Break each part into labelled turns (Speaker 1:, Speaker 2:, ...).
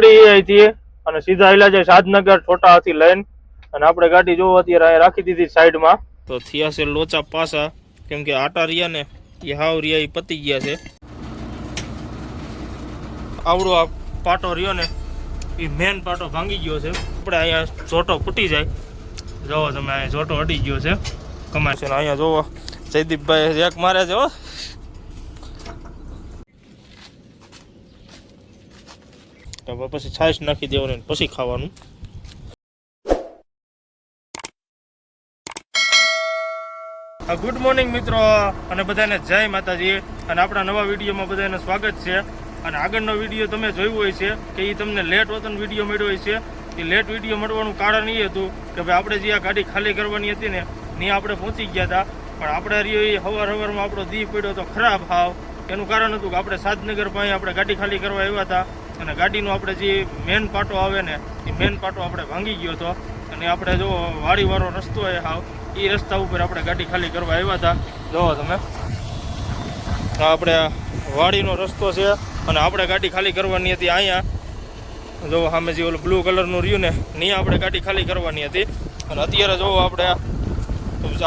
Speaker 1: નીકળી અહીંથી અને સીધા આયલા જાય શાદનગર છોટા હાથી લઈને. અને આપણે ગાડી જોવો અત્યારે રાખી દીધી સાઈડમાં. તો થયા છે લોચા પાસા. કેમ કે આટા રહ્યા ને એ હાવ રહ્યા એ પતી ગયા છે. આવડો આ પાટો રહ્યો ને એ મેન પાટો ભાંગી ગયો છે. આપણે અહીંયા ચોટો ફૂટી જાય. જોવો તમે, અહીંયા ચોટો અડી ગયો છે. ને, અહીંયા જોવો. જયદીપભાઈ એક મારે છે હો. તો પછી છાશ નાખી દેવાની, પછી ખાવાનું. ગુડ મોર્નિંગ મિત્રો, અને બધાને જય માતાજી. અને આપણા નવા વિડીયોમાં બધાને સ્વાગત છે. અને આગળનો વીડિયો તમે જોયો હોય છે, કે એ તમને લેટ વતન વીડિયો મળ્યો હોય છે. એ લેટ વીડિયો મળવાનું કારણ એ હતું કે ભાઈ આપણે જે આ ગાડી ખાલી કરવાની હતી ને, ત્યાં આપણે પહોંચી ગયા હતા. પણ આપણે રહ્યો એ હવાર હવારમાં આપણો દી પડ્યો તો ખરાબ હાવ. એનું કારણ હતું કે આપણે સાધનગર પાસે આપણે ગાડી ખાલી કરવા આવ્યા હતા. અને ગાડીનો આપણે જે મેન પાટો આવે ને, એ મેન પાટો આપણે ભાંગી ગયો હતો. અને આપણે જો વાડીવાળો રસ્તો એ હાવ, એ રસ્તા ઉપર આપણે ગાડી ખાલી કરવા આવ્યા હતા. જોવો તમે આપણે વાડીનો રસ્તો છે અને આપણે ગાડી ખાલી કરવાની હતી અહીંયા. જો સામે જે ઓલું બ્લુ કલરનું રહ્યું ને નહીં આપણે ગાડી ખાલી કરવાની હતી. અને અત્યારે જો આપણે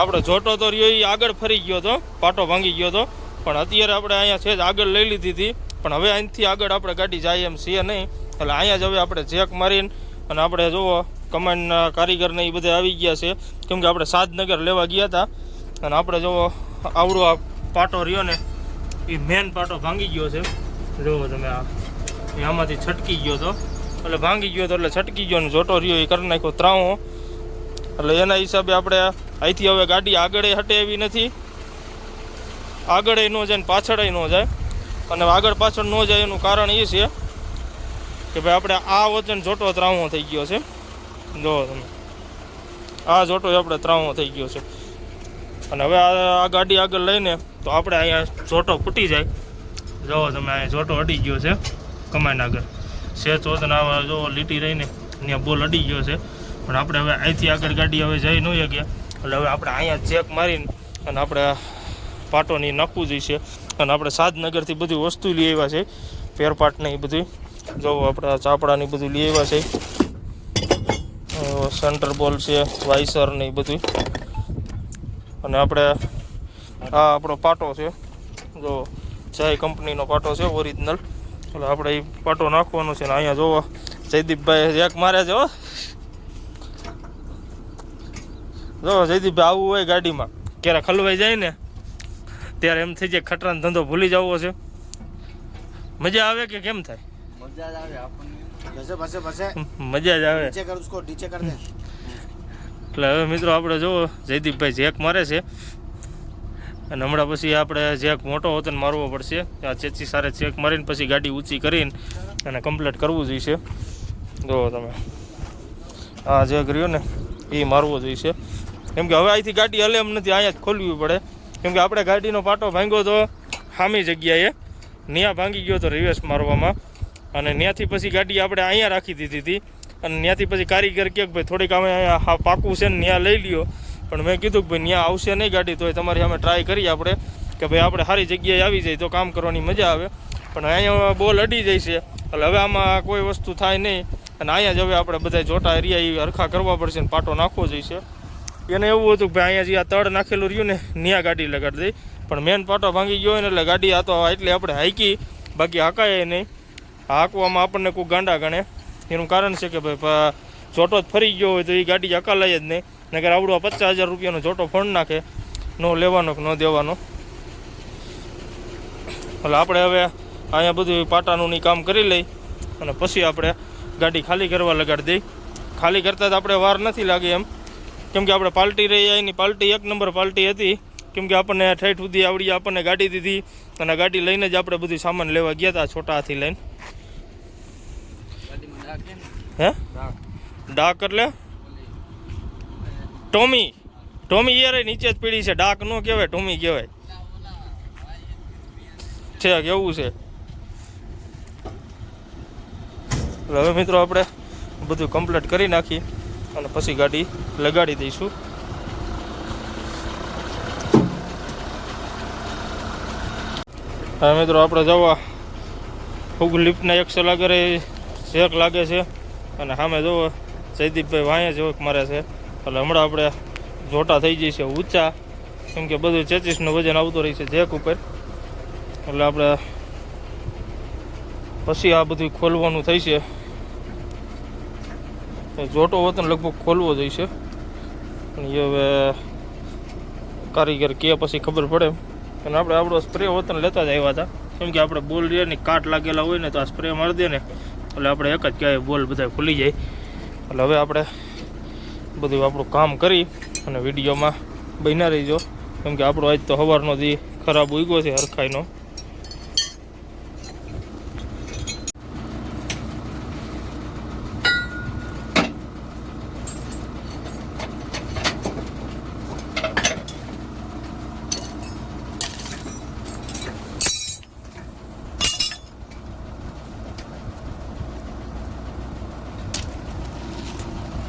Speaker 1: આપણે જોટો તો રહ્યો, એ આગળ ફરી ગયો હતો, પાટો ભાંગી ગયો હતો. પણ અત્યારે આપણે અહીંયા છે આગળ લઈ લીધી હતી. પણ હવે અહીંથી આગળ આપણે ગાડી જાય એમ છીએ નહીં. એટલે અહીંયા જ હવે આપણે જેક મારીને અને આપણે જુઓ કમાન્ડના કારીગરને એ બધા આવી ગયા છે. કેમ કે આપણે સાદનગર લેવા ગયા હતા. અને આપણે જુઓ, આવડો આ પાટો રહ્યો ને, એ મેન પાટો ભાંગી ગયો છે. જુઓ તમે આ આમાંથી છટકી ગયો હતો એટલે ભાંગી ગયો હતો એટલે છટકી ગયો ને જોટો રહ્યો, એ કરી નાખ્યો ત્રાવો. એટલે એના હિસાબે આપણે અહીંથી હવે ગાડી આગળ હટે એવી નથી. આગળ ન જાય ને પાછળ ન જાય. અને આગળ પાછળ ન જાય એનું કારણ એ છે કે ભાઈ આપણે આ વચન જોટો ત્રાવો થઈ ગયો છે. જો તમે. આ જોટો આપણે ત્રાવો થઈ ગયો છે. અને હવે આ ગાડી આગળ લઈને તો આપણે અહીંયા જોટો ફૂટી જાય. જો તમે અહીંયા જોટો અડી ગયો છે કમાઈને આગળ છે વતન આવા જો લીટી રહીને ત્યાં બોલ અડી ગયો છે. પણ આપણે હવે અહીંથી આગળ ગાડી હવે જઈ ન ગયા એટલે હવે આપણે અહીંયા ચેક મારીને અને આપણે પાટોની નાખવું જોઈશે. અને આપણે સાદનગરથી બધી વસ્તુ લઈ આવ્યા છે. ફેરપાટ ને એ બધું જો આપણે ચાપડાની બધું લઈ આવ્યા છે. સેન્ટર બોલ છે વાઇસર ને એ બધું અને આપણે આ આપણો પાટો છે. જો, જય કંપનીનો પાટો છે ઓરિજિનલ એટલે આપણે એ પાટો નાખવાનો છે ને અહીંયા જોવો. જયદીપભાઈ એક મારે છે હો. જો, જયદીપભાઈ આવવું હોય ગાડીમાં. ક્યારે ખલવાઈ જાય ને ત્યારે એમ થઈ જાય ખટરાનો ધંધો ભૂલી જવો છે. મજા આવે કે કેમ થાય? મજા જ આવે એટલે હવે મિત્રો આપણે જોવો જયદીપભાઈ જેક મારે છે. અને હમણાં પછી આપણે જેક મોટો હતો ને મારવો પડશે. આ ચેચી સારે ચેક મારીને પછી ગાડી ઊંચી કરીને અને કમ્પ્લીટ કરવું જોઈશે. જો તમે. આ જેક કર્યો ને એ મારવો જોઈશે. કેમ કે હવે અહીંથી ગાડી હલે એમ નથી અહીંયા જ ખોલવી પડે. કેમ કે આપણે ગાડીનો પાટો ભાંગ્યો તો સામી જગ્યાએ. ન્યા ભાંગી ગયો તો રિવેસ મારવામાં. અને ત્યાંથી પછી ગાડી આપણે અહીંયા રાખી દીધી હતી. અને ત્યાંથી પછી કારીગર કે ભાઈ થોડીક અમે અહીંયા પાકું છે ને ત્યાં લઈ લ્યો. પણ મેં કીધું કે ભાઈ ત્યાં આવશે નહીં ગાડી, તોય તમારી અમે ટ્રાય કરીએ આપણે કે ભાઈ આપણે સારી જગ્યાએ આવી જાય તો કામ કરવાની મજા આવે. પણ અહીંયા બોલ અડી જાય છે. એટલે હવે આમાં કોઈ વસ્તુ થાય નહીં. અને અહીંયા જ હવે આપણે બધા જોટા એરિયા એ હરખા કરવા પડશે ને પાટો નાખવો જોઈશે એને એવું હતું કે અહીંયા જે આ તળ નાખેલું રહ્યું ને ત્યાં ગાડી લગાડી દઈ પણ મેન પાટો ભાંગી ગયો હોય ને એટલે ગાડી આ તો એટલે આપણે હાઈકી બાકી હાકાય નહીં. હાંકવામાં આપણને કોઈ ગાંડા ગણે. એનું કારણ છે કે ભાઈ જોટો જ ફરી ગયો હોય તો એ ગાડી હકાલાય જ નહીં. નગર આવડો પચાસ હજાર રૂપિયાનો જોટો ફોન નાખે. ન લેવાનો કે ન દેવાનો. એટલે આપણે હવે અહીંયા બધું પાટાનું કામ કરી લઈ. અને પછી આપણે ગાડી ખાલી કરવા લગાડી દઈ. ખાલી કરતાં જ આપણે વાર નથી લાગે એમ. કેમ કે આપણે પાલ્ટી રહી એની પાલ્ટી એક નંબર પાલટી હતી. કેમ કે આપણને ઠેઠ સુધી આવડી આપણને ગાડી દીધી અને ગાડી લઈને જ આપણે બધું સામાન લેવા ગયા હતા છોટા હાથી લઈને. હે? ડાક એટલે? ટોમી. ટોમી યાર નીચે જ પીડી છે. ડાક નો કહેવાય, ટોમી કહેવાય. છે, કેવું છે? હવે મિત્રો આપણે બધું કમ્પ્લીટ કરી નાખી અને પછી ગાડી લગાડી દઈશું. હવે મિત્રો, આપણે જવા ફૂગ લિફ્ટના એક સલાગરે શેક લાગે છે અને સામે જુઓ જયદીપભાઈ વાંયા જેવો મારે છે. એટલે હમણાં આપણે જોટા થઈ જઈએ છે ઊંચા. કેમ કે બધું ચેચીસનું વજન આવતું રહી છે જેક ઉપર. એટલે આપણે પછી આ બધું ખોલવાનું થઈ છે જોટો વતન લગભગ ખોલવો જોઈશે એ હવે કારીગર કે પછી ખબર પડે અને આપણે આપણો સ્પ્રે વતન લેતા જ આવ્યા હતા. કેમ કે આપણે બોલ રે ને કાટ લાગેલા હોય ને તો આ સ્પ્રે મારી દે ને, એટલે આપણે એક જ ક્યાંય બોલ બધા ખુલી જાય. એટલે હવે આપણે બધું આપણું કામ કરી અને વિડીયોમાં બન્યા રહીજો. કેમ કે આપણો આજ તો સવારનો દી ખરાબ ઉગ્યો છે હરખાઈનો.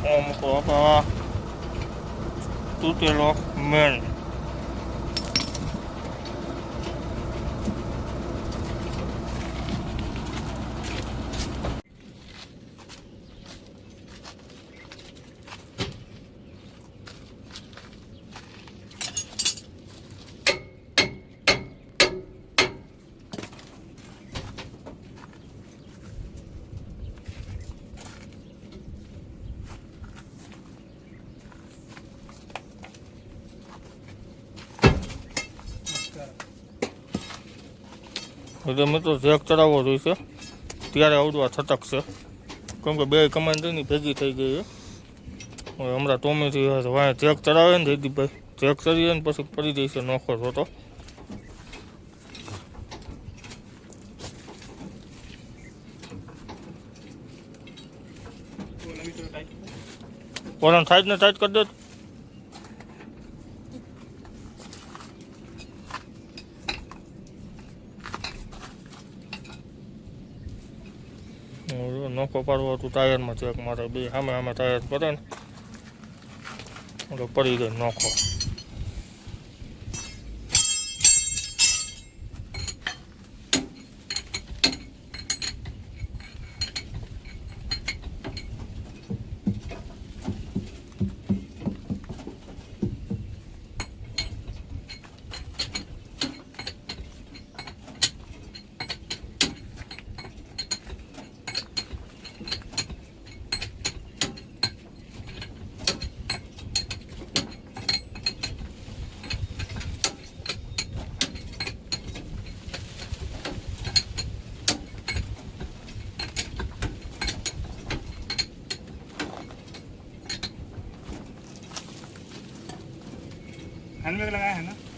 Speaker 1: અમુક તૂટેલો મેન એટલે મિત્રો જેક ચડાવવો જોઈશે. ત્યારે આવડવા છટકશે કેમ કે બે કમાન્ડ એની ભેગી થઈ ગઈ છે. હમણાં ટોમેથી વાંહે જેક ચડાવે ને જયદીપભાઈ. જેક ચડીએ ને પછી પડી જઈશે નોખો તો ઓલા સાઈડ ને સાઈડ કરી દે હવે નોખો પાડવો હતું, ટાયરમાં એક મારે બે સામે સામે ટાયર પડે ને એટલે પડી ગઈ નોખો.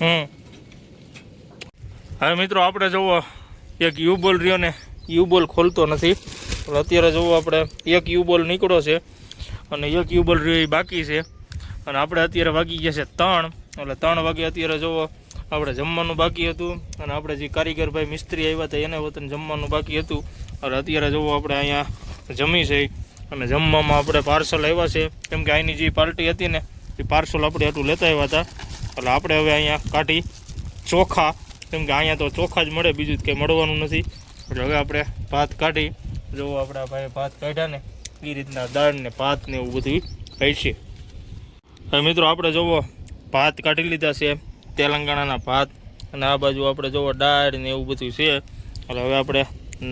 Speaker 1: હમ હવે મિત્રો આપણે જુઓ, એક યુબોલ રહ્યો ને યુબોલ ખોલતો નથી. અત્યારે જુઓ આપણે, એક યુબોલ નીકળ્યો છે અને એક યુબોલ રહ્યો એ બાકી છે. અને આપણે અત્યારે વાગી ગયા છે ત્રણ, એટલે ત્રણ વાગે અત્યારે જુઓ, આપણે જમવાનું બાકી હતું. અને આપણે જે કારીગર ભાઈ મિસ્ત્રી આવ્યા હતા, એને વતન જમવાનું બાકી હતું. અને અત્યારે જુઓ આપણે અહીંયા જમી છે. અને જમવામાં આપણે પાર્સલ આવ્યા છે. કેમ કે અહીંની જે પાર્ટી હતી ને, એ પાર્સલ આપણે એટલું લેતા આવ્યા હતા. એટલે આપણે હવે અહીંયા કાઢી ચોખા. કેમ કે અહીંયા તો ચોખા જ મળે, બીજું કંઈ મળવાનું નથી. એટલે હવે આપણે ભાત કાઢી. જો આપણા ભાઈ ભાત કાઢ્યા ને, એ રીતના દાળ ને ભાત ને એવું બધું છે. હવે મિત્રો આપણે જોવો, ભાત કાઢી લીધા છે, તેલંગાણાના ભાત. અને આ બાજુ આપણે જોવો દાળ ને એવું બધું છે. એટલે હવે આપણે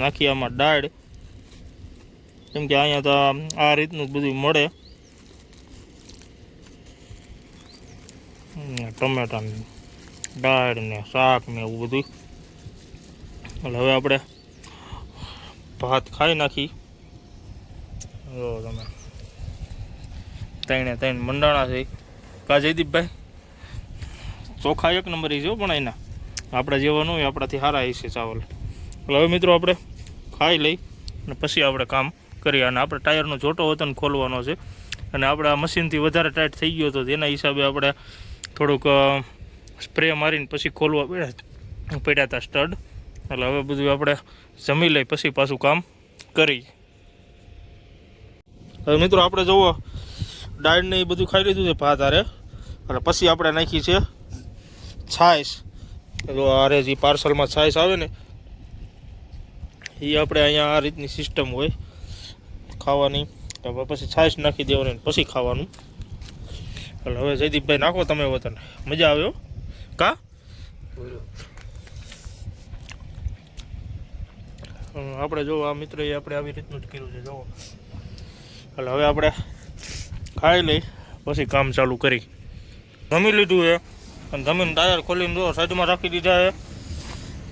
Speaker 1: નાખીએ આમાં દાળ. કેમ કે અહીંયા તો આ રીતનું બધું મળે. ને ટમેટા ને દાળ ને શાક ને એવું બધું એટલે હવે આપણે ભાત ખાઈ નાખી. જો તમે. ત્રણે ત્રણ મંડાણા છે. કા જયદીપભાઈ? ચોખા એક નંબર છે પણ એના. આપણે જેવા ન હોય, આપણાથી સારા હશે ચાવલ. એટલે હવે મિત્રો આપણે ખાઈ લઈ અને પછી આપણે કામ કરીએ. અને આપણે ટાયરનો જોટો હતો ખોલવાનો છે. અને આપણે આ મશીનથી વધારે ટાઈટ થઈ ગયો હતો. તેના હિસાબે આપણે થોડુંક સ્પ્રે મારીને પછી ખોલવા પડ્યા પડ્યા હતા સ્ટડ એટલે હવે બધું આપણે જમી લઈ પછી પાછું કામ કરી. હવે મિત્રો આપણે જુઓ, દાળ ને એ બધું ખાઈ લીધું છે ભાત હારે. અને પછી આપણે નાખી છે છાશ. જો જે પાર્સલમાં છાશ આવે ને, એ આપણે અહીંયા આ રીતની સિસ્ટમ હોય ખાવાની. પછી છાશ નાખી દેવાની પછી ખાવાનું. એટલે હવે જયદીપભાઈ નાખો તમે વતન. મજા આવ્યો કા? આપણે જો આ મિત્રએ આપણે આવી રીતનું જ કર્યું છે, જુઓ. એટલે હવે આપણે ખાઈ લઈ, પછી કામ ચાલુ કરી. જમી લીધું છે. અને જમીન ટાયર ખોલીને જો સાઈડમાં રાખી દીધા છે.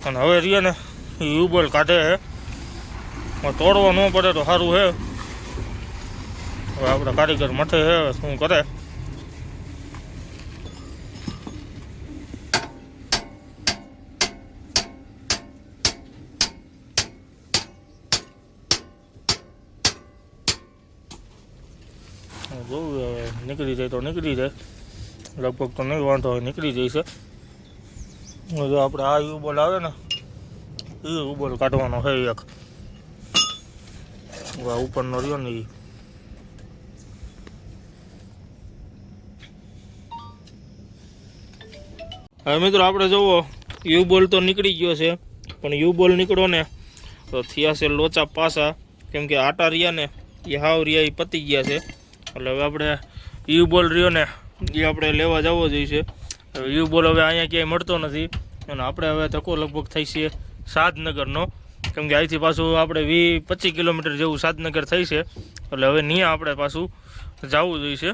Speaker 1: અને હવે રહીએ ને, એ યુબલ કાઢે છે. તોડવા ન પડે તો સારું છે. હવે આપણે કારીગર મઠે છે શું કરે? જોવું હવે નીકળી જાય તો નીકળી જાય. લગભગ તો નહીં વાંધો હોય, નીકળી હવે જો આપણે આ યુબોલ આવે ને, એ યુબોલ કાઢવાનો છે એક. ઉપરનો રહ્યો ને એ હવે મિત્રો આપણે જુઓ યુબોલ તો નીકળી ગયો છે, પણ યુબોલ નીકળો ને, તો થયા છે લોચા પાસા કેમ કે આટા રહ્યા ને, એ હાવ રહ્યા, એ પતી ગયા છે. એટલે હવે આપણે યુ બોલ રહ્યો ને એ આપણે લેવા જવો જોઈએ હવે યુ બોલ હવે અહીંયા ક્યાંય મળતો નથી. અને આપણે હવે ધક્કો લગભગ થઈ છે સાદનગરનો કેમ કે અહીંથી પાછું આપણે વી પચીસ કિલોમીટર જેવું સાદનગર થઈ છે. એટલે હવે ત્યાં આપણે પાછું જવું જોઈશે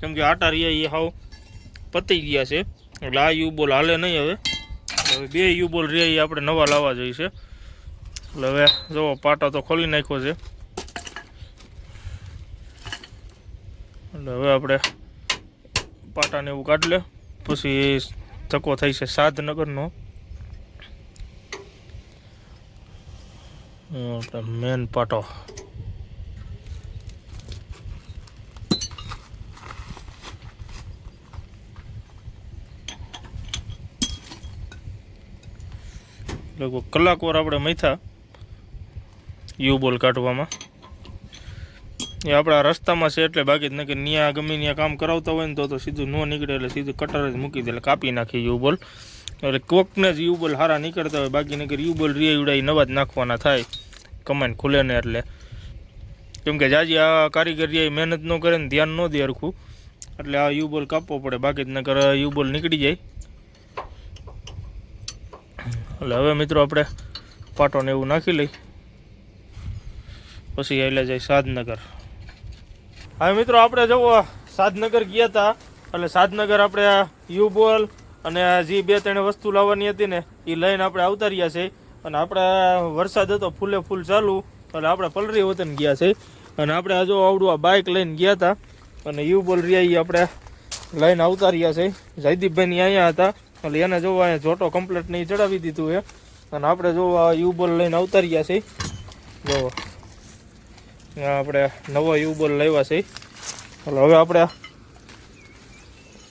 Speaker 1: કેમ કે આટા રહ્યા એ હાવ પતી ગયા છે. એટલે આ યુ બોલ હાલે નહીં હવે. હવે બે યુ બોલ રહ્યા એ આપણે નવા લાવવા જોઈએ એટલે હવે જુઓ, પાટો તો ખોલી નાખ્યો છે. એટલે હવે આપણે પાટાને એવું કાઢી લે. પછી ધક્કો થઈ છે સાધનગરનો. આપણે મેન પાટો. લગભગ કલાક વાર આપણે મૈથા યુ બોલ કાઢવામાં. એ આપણા રસ્તામાં છે એટલે બાકી નકર ન્યા ગમે ત્યાં કામ કરાવતા હોય ને તો તો સીધું ન નીકળે એટલે સીધું કટર જ મૂકી દે એટલે કાપી નાખી યુબોલ એટલે કોકને જ યુબોલ સારા નીકળતા હોય, બાકી નકર યુબોલ રિયા ઉડાઈ નવા જ નાખવાના થાય. કમાઈને ખુલે ને એટલે. કેમ કે જાજી આ કારીગરી મહેનત ન કરે ને ધ્યાન ન દે હરખું. એટલે આ યુબોલ કાપવો પડે, બાકી જ નકર યુબોલ નીકળી જાય. એટલે હવે મિત્રો આપણે પાટોને એવું નાખી લઈ. પછી એટલે જાય સાદનગર હવે મિત્રો, આપણે જવો સાધનગર ગયા હતા એટલે સાધનગર આપણે યુબોલ અને જે બે ત્રણ વસ્તુ લાવવાની હતી ને એ લઈને આપણે આવતા રહ્યા છે અને આપણે વરસાદ હતો, ફૂલે ફૂલ ચાલુ. એટલે આપણે પલરી વતન ગયા છે અને આપણે આ જો આવડું આ બાઇક લઈને ગયા હતા અને યુબોલ રહ્યા એ આપણે લઈને આવતા રહ્યા છે જયદીપભાઈની અહીંયા હતા. એટલે એને જોવા અહીંયા જોટો કમ્પ્લેટ નહીં ચડાવી દીધું એ અને આપણે જોવા યુબોલ લઈને આવતા રહ્યા છે જોવો આપણે નવો યુબોલ લાવ્યા છે. એટલે હવે આપણે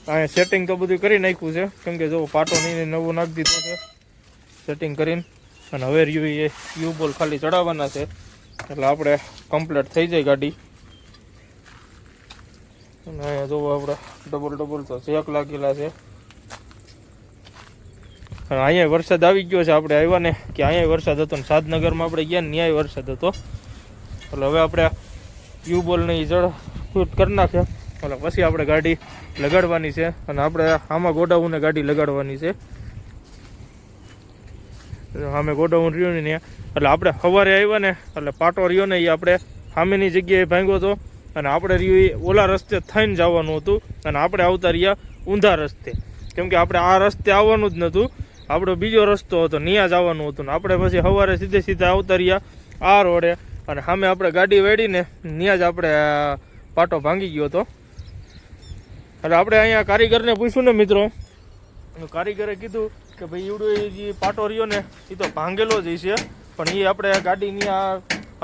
Speaker 1: અહીંયા સેટિંગ તો બધું કરી નાખ્યું છે. કેમ કે જો પાટો નહીં નવો નાખી દીધો છે. સેટિંગ કરીને. અને હવે યુ એ યુબોલ ખાલી ચડાવવાના છે. એટલે આપણે કમ્પ્લીટ થઈ જાય ગાડી. અને અહીંયા જોવો આપણે ડબલ ડબલ તો ચેક લાગેલા છે. અને અહીંયા વરસાદ આવી ગયો છે. આપણે આવ્યા ને કે અહીંયા વરસાદ હતો ને સાદનગરમાં આપણે ગયા ન્યાય વરસાદ હતો. એટલે હવે આપણે યુબોલની જળ ફૂટ કરી નાખે એટલે પછી આપણે ગાડી લગાડવાની છે અને આપણે આમાં ગોડાઉને ગાડી લગાડવાની છે. સામે ગોડાઉન રહ્યું ને એટલે આપણે સવારે આવ્યા ને, એટલે પાટો રહ્યો ને એ આપણે સામેની જગ્યાએ ભાંગ્યો હતો. અને આપણે રહ્યું એ ઓલા રસ્તે થઈને જવાનું હતું. અને આપણે આવતા રહ્યા ઊંધા રસ્તે. કેમ કે આપણે આ રસ્તે આવવાનું જ નહોતું. આપણો બીજો રસ્તો હતો ત્યાં જવાનું હતું. ને આપણે પછી સવારે સીધે સીધા આવતા રહ્યા આ રોડે. અને સામે આપણે ગાડી વેડીને ત્યાં જ આપણે પાટો ભાંગી ગયો હતો. એટલે આપણે અહીંયા કારીગરને પૂછ્યું ને મિત્રો કારીગરે કીધું કે ભાઈ એવડો જે પાટો રહ્યો ને એ તો ભાંગેલો જ છે પણ એ આપણે ગાડીની આ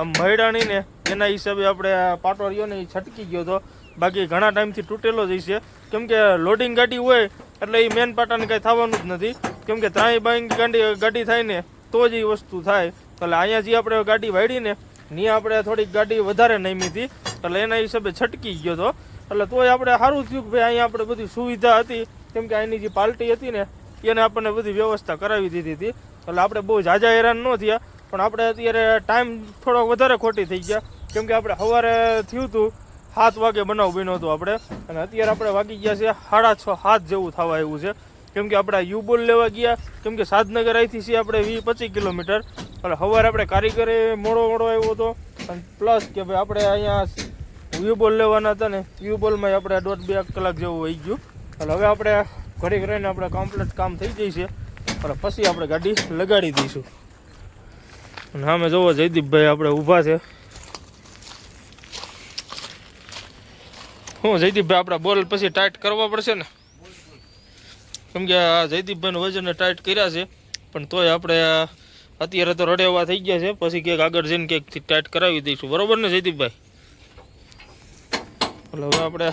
Speaker 1: આમ મયડાણી ને એના હિસાબે આપણે પાટો રહ્યો ને એ છટકી ગયો હતો. બાકી ઘણા ટાઈમથી તૂટેલો જ છે કેમ કે લોડિંગ ગાડી હોય, એટલે એ મેન પાટાને કાંઈ થવાનું જ નથી. કેમ કે ત્રાય બાઈંગ ગાડી ગાડી થાય ને, તો જ એ વસ્તુ થાય. એટલે અહીંયા જે આપણે ગાડી વાળી ને આપણે થોડીક ગાડી વધારે નમી હતી. એટલે એના હિસાબે છટકી ગયો હતો એટલે તોય આપણે સારું થયું કે ભાઈ અહીંયા આપણે બધી સુવિધા હતી. કેમ કે અહીંની જે પાર્ટી હતી ને, એને આપણને બધી વ્યવસ્થા કરાવી દીધી હતી. એટલે આપણે બહુ ઝાઝા હેરાન ન થયા. પણ આપણે અત્યારે ટાઈમ થોડો વધારે ખોટી થઈ ગયા. કેમ કે આપણે સવારે થયું હતું સાત વાગે બનાવ બન્યો હતો આપણે. અને અત્યારે આપણે વાગી ગયા છે સાડા છ હાથ જેવું થવા એવું છે. કેમ કે આપણે યુબોલ લેવા ગયા, કેમ કે સાદનગર અહીંથી છે આપણે વીસ પચીસ કિલોમીટર. એટલે સવારે આપણે કારીગરે મોડો મોડો આવ્યો હતો. અને પ્લસ કે ભાઈ આપણે અહીંયા યુબોલ લેવાના હતા ને યુબોલમાં આપણે દોઢ બે કલાક જેવું વહી ગયું. એટલે હવે આપણે ઘડીક રહીને આપણે કમ્પ્લીટ કામ થઈ જશે એટલે પછી આપણે ગાડી લગાડી દઈશું. અને સામે જોવો જયદીપભાઈ આપણે ઊભા છે. હું જયદીપભાઈ આપણા બોલ પછી ટાઈટ કરવા પડશે ને? કેમ કે આ જયદીપભાઈનું વજન ટાઈટ કર્યા છે, પણ તોય આપણે અત્યારે તો રડેવા થઈ ગયા છે, પછી ક્યાંક આગળ જઈને ક્યાંક ટાઈટ કરાવી દઈશું. બરોબર ને જયદીપભાઈ? એટલે હવે આપણે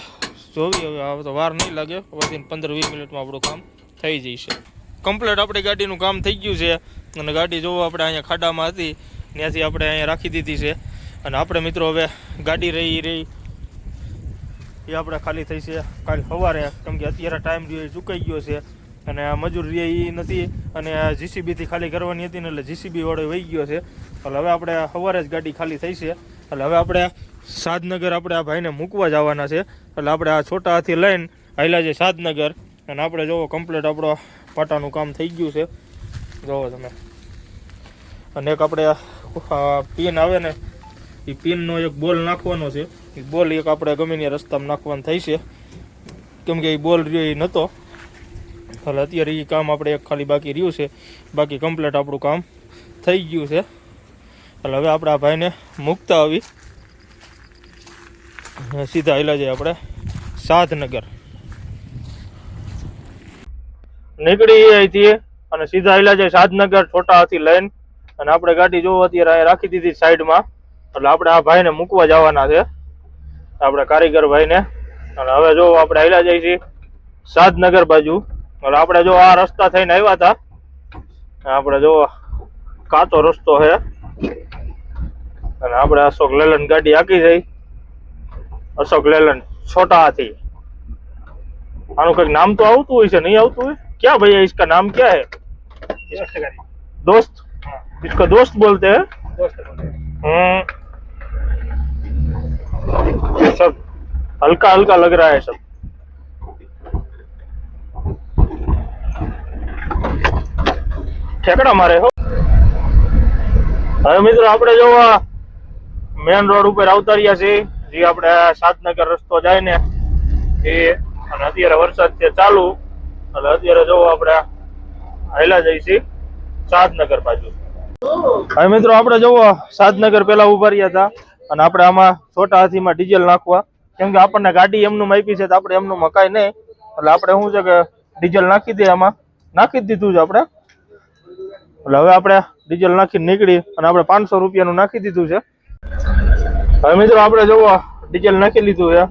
Speaker 1: જોવી હવે આ તો વાર નહીં લાગે. પછી પંદર વીસ મિનિટમાં આપણું કામ થઈ જશે કમ્પ્લીટ આપણી ગાડીનું કામ થઈ ગયું છે, અને ગાડી જોવો આપણે અહીંયા ખાડામાં હતી, ત્યાંથી આપણે અહીંયા રાખી દીધી છે. અને આપણે મિત્રો હવે ગાડી રહી રહી એ આપણે ખાલી થઈ છે. કાલ સવારે, કેમ કે અત્યારે ટાઈમ રહ્યો, એ ચૂકાઈ ગયો છે. અને મજૂર રે એ નથી. અને આ જીસીબીથી ખાલી કરવાની હતી ને એટલે જીસીબી વાળો વહી ગયો છે. એટલે હવે આપણે સવારે જ ગાડી ખાલી થઈ છે. એટલે હવે આપણે સાદનગર આપણે આ ભાઈને મૂકવા જવાના છે. એટલે આપણે આ છોટા હાથી લઈને આયલા છે સાદનગર અને આપણે જોવો કમ્પ્લીટ આપણો પાટાનું કામ થઈ ગયું છે. જોવો તમે. અને એક આપણે પિન આવે ને એ પિનનો એક બોલ નાખવાનો છે. બોલ એક આપણે ગમે ત્યાં રસ્તામાં નાખવાનું થાય છે. કેમ કે એ બોલ રહ્યો એ નહોતો એટલે અત્યારે એ કામ આપણે એક ખાલી બાકી રહ્યું છે. બાકી કમ્પ્લીટ આપણું કામ થઈ ગયું છે. એટલે હવે આપણે ભાઈને મૂકતા આવી. સીધા હેલા જઈએ આપણે સાધનગર. નીકળી અહીંથી અને સીધા હેલા જાય સાધનગર છોટા હાથી લઈને. અને આપણે ગાડી જોવો અત્યારે રાખી દીધી સાઈડમાં. એટલે આપણે આ ભાઈને મૂકવા જવાના છે. આપણે કારીગર ભાઈને અને હવે જો આપણે આવેલા જઈએ છીએ સાદનગર બાજુ એટલે આપણે જો આ રસ્તા થઈને આવ્યા હતા આપણે જો કાચો રસ્તો છે અને આપણે અશોક લેલન ગાડી આકી જઈ અશોક લેલન છોટા હાથી આનું કઈક નામ તો આવતું હોય છે નહીં આવતું હોય क्या भैया इसका नाम क्या है दोस्त इसका दोस्त बोलते हैं हम्म सब हल्का हल्का लग रहा है सब ઠેકડા મારે હો હવે મિત્રો આપણે જો મેન રોડ ઉપર આવતા રહ્યા છે જે આપણે સાતનગર રસ્તો જાય ને એ અને અત્યારે વરસાદ છે ચાલુ એટલે અત્યારે જો આપણે હાયલા જઈએ છીએ સાતનગર બાજુ હવે મિત્રો આપણે જોવો સાતનગર પેલા ઉભા રહ્યા હતા અને આપણે આમાં છોટા હાથીમાં ડીઝલ નાખવા. કેમ કે આપણને ગાડી એમનું માપી છે તો આપણે એમનું મકાઈ નહીં. એટલે આપણે શું છે કે ડીઝલ નાખી દઈએ આમાં. નાખી જ દીધું છે આપણે. એટલે હવે આપણે ડીઝલ નાખીને નીકળી અને આપણે પાંચસો રૂપિયાનું નાખી દીધું છે. હવે મિત્રો આપણે જોવો, ડીઝલ નાખી લીધું છે.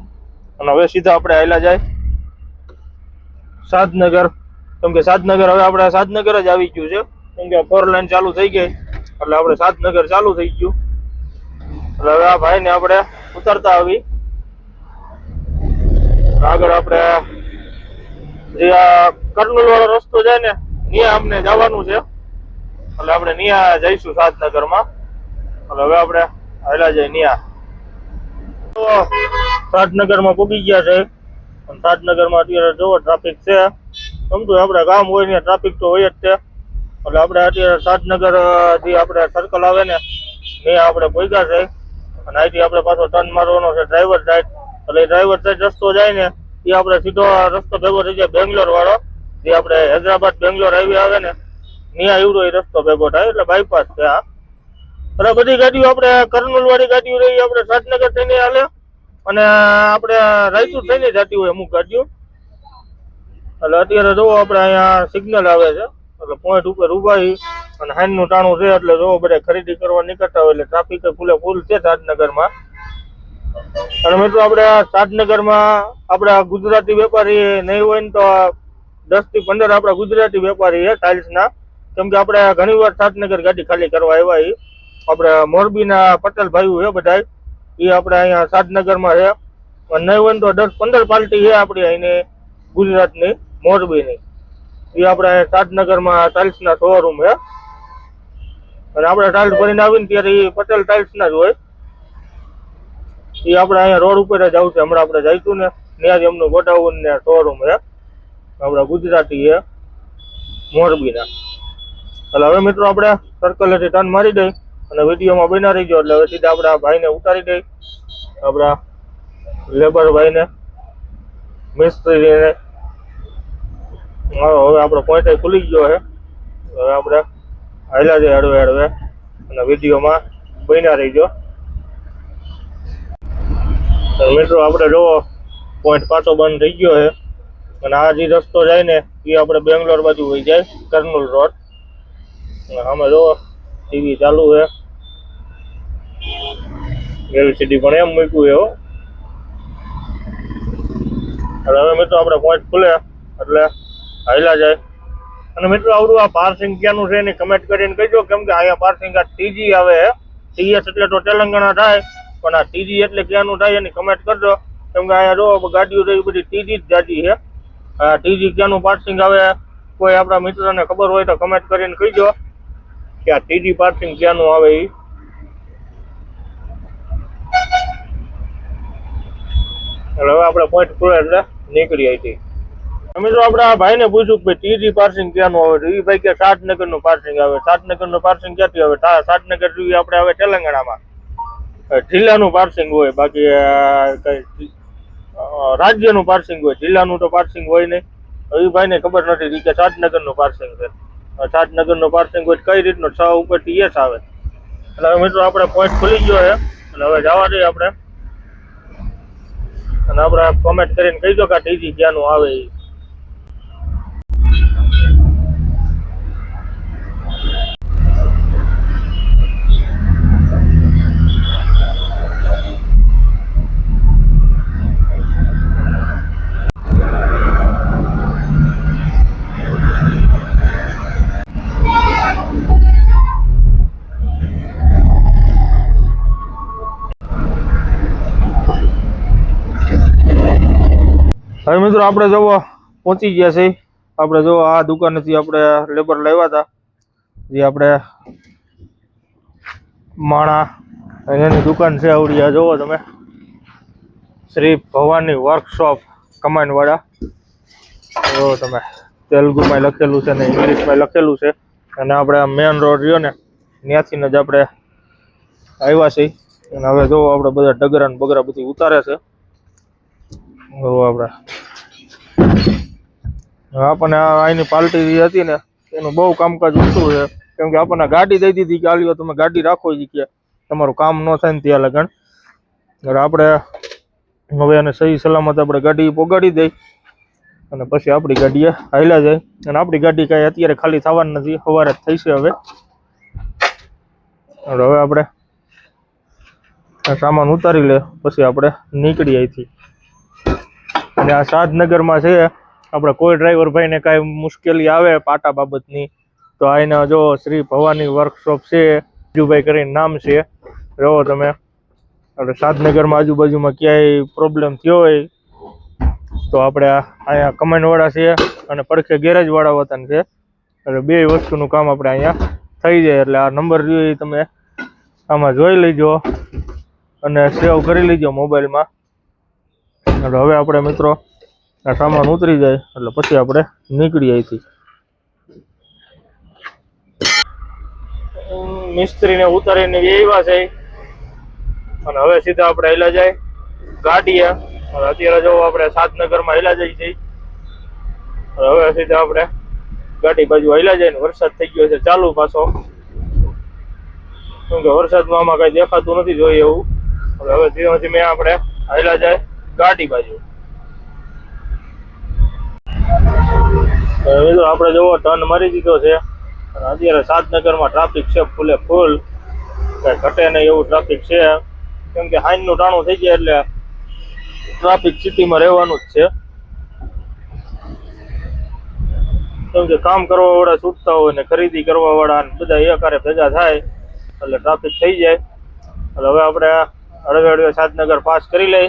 Speaker 1: અને હવે સીધા આપણે આયલા જાય. સાધનગર. કેમ કે સાધનગર હવે આપણે સાધનગર જ આવી ગયું છે. કેમ કે ફોર લાઈન ચાલુ થઈ ગઈ. એટલે આપણે સાધનગર ચાલુ થઈ ગયું. હવે આ ભાઈ ને આપણે ઉતરતા આવી. આગળ આપણે જે આ કર્નુલ વાળો રસ્તો જાય ને, ત્યાં અમને જવાનું છે. એટલે આપણે ન્યા જઈશું સાતનગરમાં એટલે હવે આપણે હેલા જઈએ ન્યા. તો સાતનગરમાં પૂગી ગયા છે. અને સાતનગરમાં અત્યારે જોવો ટ્રાફિક છે. સમજુ આપણે ગામ હોય ને ટ્રાફિક તો હોય જ છે. એટલે આપણે અત્યારે સાતનગરથી આપણે સર્કલ આવે ને, ત્યાં આપણે ભોગ્યા છે. અને અહીંથી આપણે પાછો ટર્ન મારવાનો છે ડ્રાઈવર સાઈડ એટલે ડ્રાઈવર સાઈડ રસ્તો જાય ને, એ આપણે સીધો રસ્તો ભેગો થઈ જાય બેંગ્લોર વાળો જે આપણે હૈદરાબાદ, બેંગ્લોર હાઈવે આવે ને ત્યાં એવડો એ રસ્તો ભેગો થાય, એટલે બાયપાસ છે આ. એટલે બધી ગાડીઓ આપણે કર્નૂલ વાળી ગાડીઓ રહી, આપણે સાતનગર થઈને હાલે, અને આપણે રાયચુર થઈને જતી હોય અમુક ગાડીઓ. એટલે અત્યારે જોવો, આપણે અહીંયા સિગ્નલ આવે છે. એટલે પોઈન્ટ ઉપર ઊભા અને હાઈનનું ટાણું છે એટલે જો બધા ખરીદી કરવા નીકળતા હોય એટલે ટ્રાફિક ફૂલે ફૂલ છે સાતનગરમાં અને મિત્રો આપણે સાતનગરમાં આપણા ગુજરાતી વેપારી નહીં હોય ને તો દસથી પંદર આપણા ગુજરાતી વેપારી છે ટાઇલ્સના કેમ કે આપણે ઘણી વાર સાતનગર ગાડી ખાલી કરવા આવ્યા છીએ. આપણે મોરબીના પટેલ ભાઈઓ છે બધા એ આપણે અહીંયા સાતનગરમાં છે. નહીં હોય ને તો દસ પંદર પાર્ટી છે આપણી અહીં ગુજરાતની, મોરબીની. એ આપણે સાતનગરમાં ટાઇલ્સના શોરૂમ છે. અને આપણે ટાઇલ્સ ભરીને આવીને ત્યારે એ પટેલ ટાઇલ્સના જ હોય. એ આપણે અહીંયા રોડ ઉપર જ આવશે. હમણાં આપણે જઈશું ને ત્યાં જ એમનું ગોડાઉન ને શોરૂમ છે. આપણા ગુજરાતી છે. મોરબીના. એટલે હવે મિત્રો આપણે સર્કલેથી ટર્ન મારી દઈ અને વિડીયોમાં બના રહી ગયો એટલે હવે સીધા આપણા ભાઈને ઉતારી દઈ. આપણા લેબર ભાઈને, મિસ્ત્રીને. હવે આપણો પોઈન્ટ ખુલી ગયો છે. હવે આપણે હાલ્યા છે હળવે હળવે. અને વિડીયોમાં બન્યા રહીજો. મિત્રો, આપણે જોવો પોઈન્ટ પાછો બંધ થઈ ગયો છે. અને આ જે રસ્તો જાય ને, એ આપણે બેંગ્લોર બાજુ વહી જાય, કર્નુલ રોડ. અમે જોવો ટીવી ચાલુ છે. એલસીડી પણ એમ મૂક્યું એવો હવે મિત્રો, આપણે પોઈન્ટ ખુલે, એટલે હાલ્યા જાય. અને મિત્રો, આવડું આ પાર્સિંગ ક્યાંનું છે એની કમેન્ટ કરીને કહીજો, કેમ કે અહીંયા પાર્સિંગ આ ટીજી આવે ટીએસ એટલે તો તેલંગાણા થાય, પણ આ ટીજી એટલે ક્યાંનું થાય એની કમેન્ટ કરજો. કેમ કે અહીંયા જો ગાડીઓ રહી બધી ટીજી જ જાતી છે. આ ટીજી ક્યાંનું પાર્સિંગ આવે, કોઈ આપણા મિત્રને ખબર હોય તો કમેન્ટ કરીને કહીજો કે આ ટીજી પાર્સિંગ ક્યાંનું આવે એ હવે આપણે પોઈન્ટ પૂરા એટલે નીકળી આવી મિત્રો આપણે આ ભાઈને પૂછ્યું કે ટીજી પાર્સિંગ ક્યાંનું આવે? છે એ ભાઈ કે સાતનગરનું પાર્સિંગ આવે. સાતનગરનું પાર્સિંગ ક્યાંથી આવે? તા- સાતનગર આપણે આવે તેલંગાણામાં. જિલ્લાનું પાર્સિંગ હોય, બાકી કઈ રાજ્યનું પાર્સિંગ હોય, જિલ્લાનું તો પાર્સિંગ હોય નહીં. એ ભાઈને ખબર નથી કે સાતનગરનું પાર્સિંગ છે. સાતનગરનું પાર્સિંગ હોય કઈ રીતનું છ ઉપરથી યસ આવે? એટલે મિત્રો આપણે પોઈન્ટ ખુલી ગયો છે. અને હવે જવા દઈએ આપણે. અને આપણે કોમેન્ટ કરીને કહી દો કે ટીજી ક્યાંનું આવે એ મિત્રો, આપણે જોવો પહોંચી ગયા છે આપણે જો આ દુકાનેથી આપણે લેબર લાવ્યા હતા. જે આપણે માણા એની દુકાન છે આવડી આ જોવો તમે. શ્રી ભવાની વર્કશોપ કમાન્ડવાળા જો તમે. તેલુગુમાં લખેલું છે ને ઇંગ્લિશમાં લખેલું છે. અને આપણે મેન રોડ રહ્યો ને ત્યાંથી જ આપણે આવ્યા છીએ. અને હવે જો આપણે બધા ડગરા ને બગરા બધી ઉતારે છે. જો આપણે. આપણને અહીંની પાલટી હતી ને, એનું બહુ કામકાજ ઊંચું છે. કેમ કે આપણને ગાડી દઈ દીધી કે આલ્યો તમે ગાડી રાખો કે. તમારું કામ ન થાય ને ત્યાં લગણ આપણે હવે એને સહી સલામત આપણે ગાડી પોગાડી દઈ અને પછી આપણી ગાડીએ હાલ્યા જાય. અને આપણી ગાડી કાંઈ અત્યારે ખાલી થવાની નથી, સવારે જ થઈ છે હવે. હવે આપણે સામાન ઉતારી લે, પછી આપણે નીકળી અહીંથી. અને આ સાધનગરમાં છે, આપણે કોઈ ડ્રાઈવર ભાઈને કાંઈ મુશ્કેલી આવે પાટા બાબતની, તો આના જો શ્રી ભવાની વર્કશોપ છે, બીજુભાઈ કરીને નામ છે. રહો તમે. આપણે સાધનગરમાં આજુબાજુમાં ક્યાંય પ્રોબ્લેમ થયો હોય, તો આપણે આ, અહીંયા કમેન્ટવાળા છે અને પડખે ગેરેજવાળા વતન છે. એટલે બે વસ્તુનું કામ આપણે અહીંયા થઈ જાય, એટલે આ નંબર જોઈએ તમે આમાં જોઈ લેજો અને સેવ કરી લેજો મોબાઈલમાં એટલે હવે આપણે મિત્રો આ સામાન ઉતરી જાય, એટલે પછી આપણે નીકળી અહીંથી. મિસ્ત્રીને ઉતારીને એવા છે. અને હવે સીધા આપણે હેલા જાય ગાડીએ અત્યારે જો આપણે સાતનગરમાં હેલા જઈ છીએ. હવે સીધા આપણે ગાડી બાજુ હેલા જાય ને વરસાદ થઈ ગયો છે ચાલુ પાછો. કેમ કે વરસાદમાં આમાં કઈ દેખાતું નથી જોઈએ એવું. હવે ધીમે ધીમે આપણે હેલા જાય. ગાડી બાજુ. મિત્રો આપણે જોવો ટર્ન મારી દીધો છે. અને અત્યારે સાતનગરમાં ટ્રાફિક છે ફૂલે ફૂલ કઈ ઘટે નહીં એવું ટ્રાફિક છે. કેમ કે હાઈનનું ટાણું થઈ જાય એટલે ટ્રાફિક સિટીમાં રહેવાનું જ છે. કેમ કે કામ કરવા વાળા છૂટતા હોય ને ખરીદી કરવા વાળા બધા એકારે ભેગા થાય, એટલે ટ્રાફિક થઈ જાય. એટલે હવે આપણે હળવે હળવે સાતનગર પાસ કરી લઈ